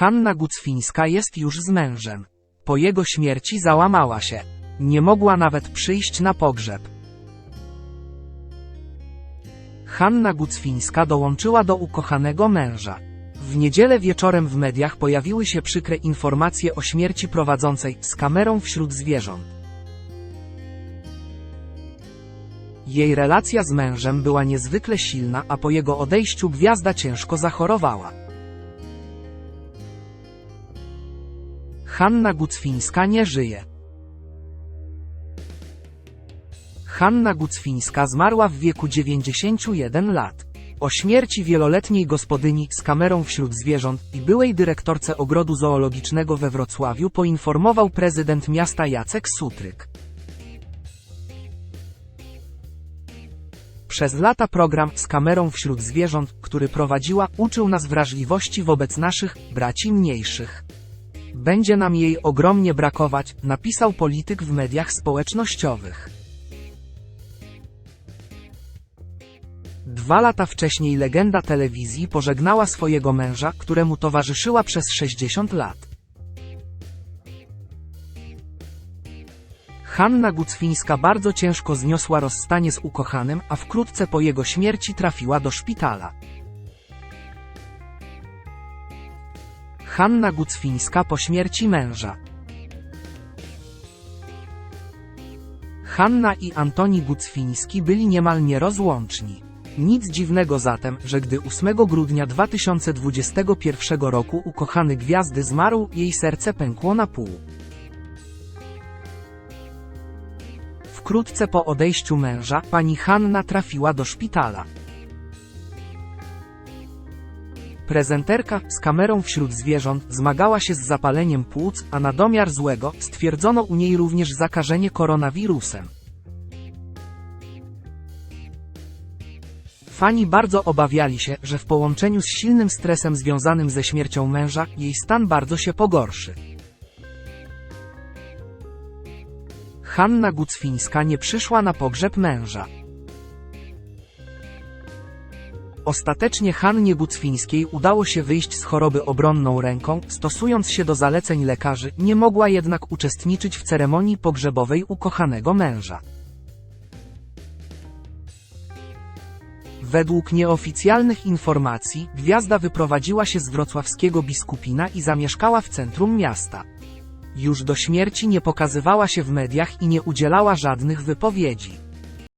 Hanna Gucwińska jest już z mężem. Po jego śmierci załamała się. Nie mogła nawet przyjść na pogrzeb. Hanna Gucwińska dołączyła do ukochanego męża. W niedzielę wieczorem w mediach pojawiły się przykre informacje o śmierci prowadzącej z kamerą wśród zwierząt. Jej relacja z mężem była niezwykle silna, a po jego odejściu gwiazda ciężko zachorowała. Hanna Gucwińska nie żyje. Hanna Gucwińska zmarła w wieku 91 lat. O śmierci wieloletniej gospodyni z kamerą wśród zwierząt i byłej dyrektorce ogrodu zoologicznego we Wrocławiu poinformował prezydent miasta Jacek Sutryk. Przez lata program z kamerą wśród zwierząt, który prowadziła, uczył nas wrażliwości wobec naszych braci mniejszych. Będzie nam jej ogromnie brakować, napisał polityk w mediach społecznościowych. Dwa lata wcześniej legenda telewizji pożegnała swojego męża, któremu towarzyszyła przez 60 lat. Hanna Gucwińska bardzo ciężko zniosła rozstanie z ukochanym, a wkrótce po jego śmierci trafiła do szpitala. Hanna Gucwińska po śmierci męża. Hanna i Antoni Gucwiński byli niemal nierozłączni. Nic dziwnego zatem, że gdy 8 grudnia 2021 roku ukochany gwiazdy zmarł, jej serce pękło na pół. Wkrótce po odejściu męża, pani Hanna trafiła do szpitala. Prezenterka z kamerą wśród zwierząt zmagała się z zapaleniem płuc, a na domiar złego stwierdzono u niej również zakażenie koronawirusem. Fani bardzo obawiali się, że w połączeniu z silnym stresem związanym ze śmiercią męża, jej stan bardzo się pogorszy. Hanna Gucwińska nie przyszła na pogrzeb męża. Ostatecznie Hannie Gucwińskiej udało się wyjść z choroby obronną ręką, stosując się do zaleceń lekarzy, nie mogła jednak uczestniczyć w ceremonii pogrzebowej ukochanego męża. Według nieoficjalnych informacji, gwiazda wyprowadziła się z wrocławskiego biskupina i zamieszkała w centrum miasta. Już do śmierci nie pokazywała się w mediach i nie udzielała żadnych wypowiedzi.